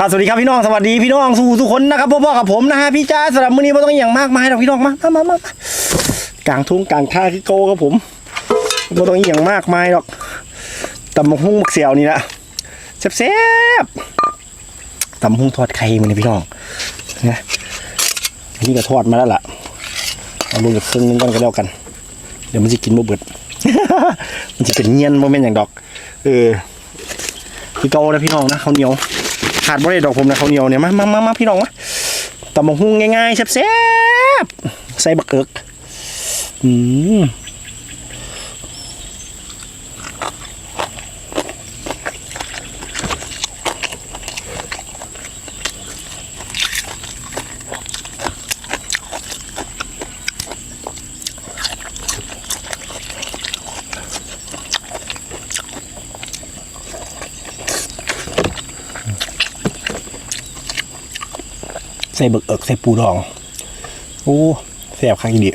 ครับสวัสดีครับพี่น้องสวัสดีพี่น้องสู่ทุกคนนะครับพ่อๆกับผมนะฮะพี่จ้าสำหรับมื้อนี้ไม่ต้องอย่างมากมายหรอกพี่น้องมามามามากลางทุ่งกลางท่าที่โกครับผมไม่ต้องอย่างมากมายหรอกตำบักหุ่งบักเสียวนี่ละแซ่บๆตำบักหุ่งทอดไข่มันนี่พี่น้องนะนี่ก็ทอดมาแล้วล่ะเอาลงจากครึ่องนึงก่อนก็แล้วกัน เดี๋ยวมันจะกินบ่เบิดมันจะเป็นเงี้ยนโมเมนต์อย่างดอก เออคือเกานะพี่น้องนะเขาเหนียว ขาดบ่ได้ดอกผมนะข้าวเหนียวเนี่ยมามามามาพี่น้องมาตำบักหุ่งง่ายๆแซ่บๆใส่บักเอิกอืม ใส่บักเอิกใส่ปูดอง โอ้แซ่บคักอีดี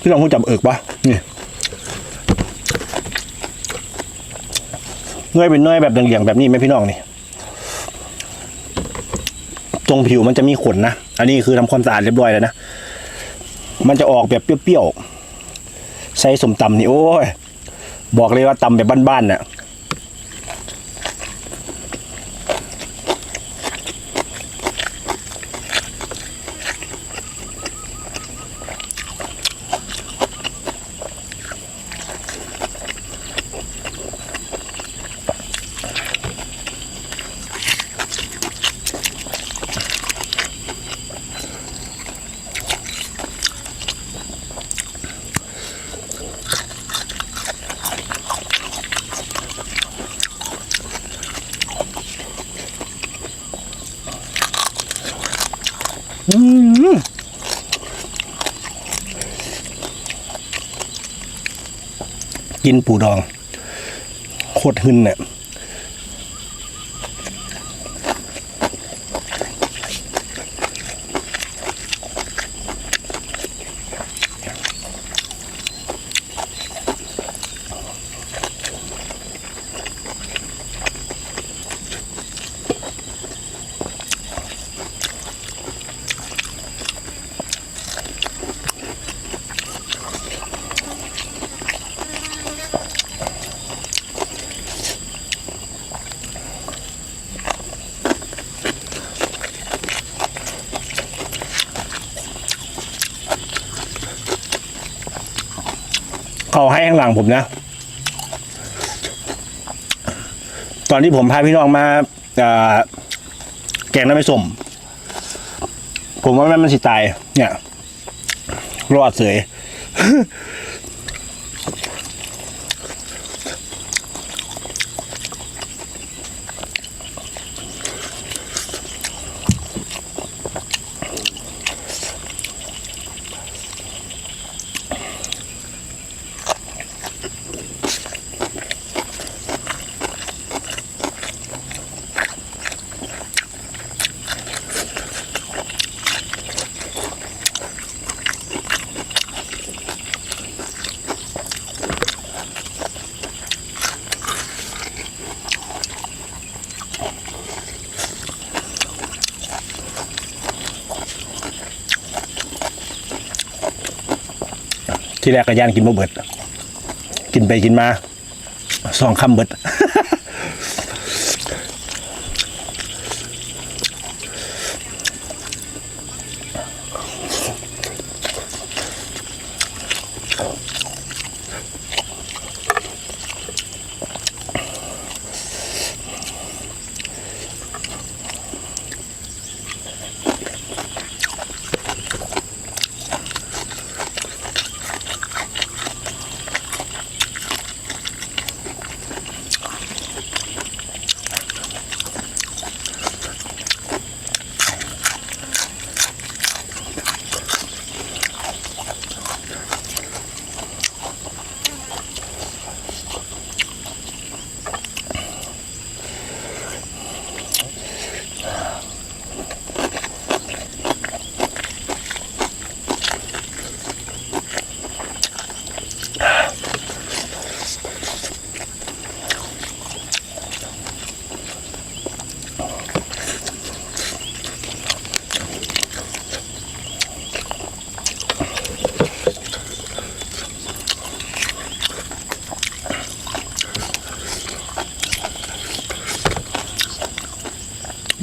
พี่น้องคุณจับเอิกปะนี่เนื้อเป็นเนื้อแบบเหลี่ยงๆแบบนี้ไหมพี่น้องนี่ตรงผิวมันจะมีขนนะ อันนี้คือทำความสะอาดเรียบร้อยแล้วนะ มันจะออกแบบเปรี้ยวๆ ใส่สมตำนี่โอ้ย บอกเลยว่าตำแบบบ้านๆน่ะ กินปูดอง โคตรหึนเนี่ย เขาให้ข้างหลังผมนะ ตอนที่ผมพาพี่น้องมาแกงน้ำไม่สม ผมว่ามันมันสิตาย เนี่ย รอดเสย ที่แรกก็ย่านกินบ่เบิด กินไปกินมาสองคำเบิด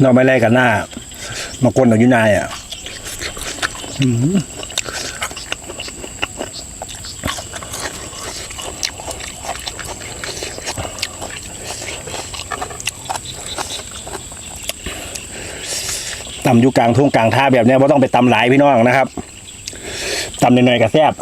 เราไม่ไล่กันหน้า มากวนเอาอยู่นายอะตำอยู่กลางทุ่งกลางท่าแบบเนี้ยว่าต้องไปตำหลายพี่น้องนะครับตำหน่อยๆกับแซบ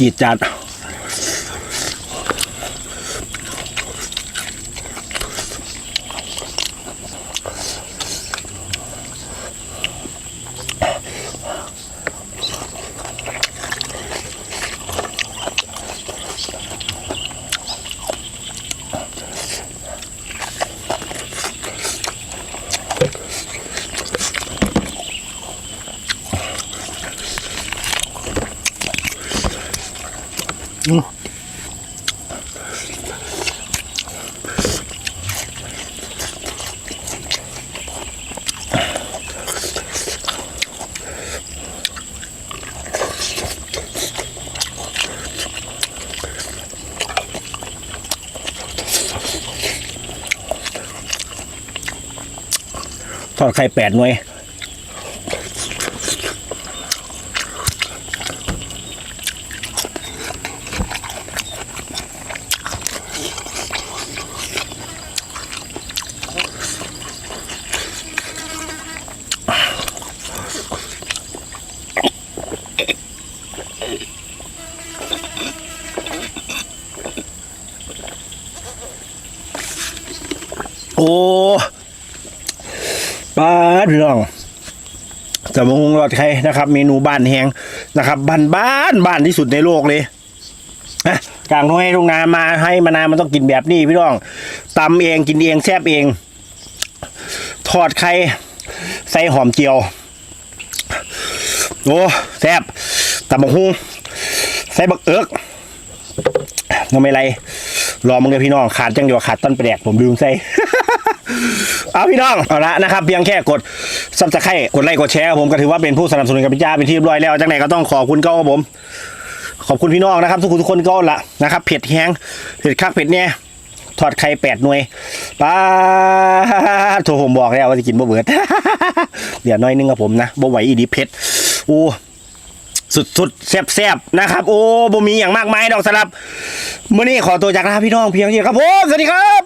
จีดจัด ทอดไข่แปดหน่วย โอ้ป้าดพี่ น้องจะมงรอดใครนะครับ เมนูบ้านแหงนะครับบ้านบ้านบ้านที่สุดในโลกเลยนะกลางทุ่งให้ทุ่งนามาให้มานามันต้องกินแบบนี้พี่น้องตำเองกินเองแซ่บเอง ทอดไข่ใส่หอมเจียวโอ้แซ่บตำบักฮุงใส่บักเอิกทำไมไรรอมึงเลยพี่น้องขาดจังเดียวขาดต้นแปลกผมลืมใส่ เอาพี่น้องเอาละนะครับเพียงแค่กดซับสไครต์กดไลค์กดแชร์ครับผมก็ถือว่าเป็นผู้สนับสนุนกับพี่จ้าเป็นที่เรียบร้อยแล้วจากไหนก็ต้องขอบคุณก็ครับผม ขอบคุณพี่น้องนะครับ ทุกคนทุกคนก็ละนะครับเผ็ดแห้งเผ็ดคักเผ็ดเนี่ยทอดไข่แปดหน่วยป้าโทรผมบอกแล้วว่าจะกินบ่เบิด เดี๋ยวน้อยนึงกับผมนะบ่ไหวอีดีเผ็ดโอ้สุดๆแซ่บๆนะครับ โอ้บ่มีอย่างมากมายดอกสำหรับมื้อนี้ขอตัวจากลาพี่น้องเพียงเดียวครับผมสวัสดีครับ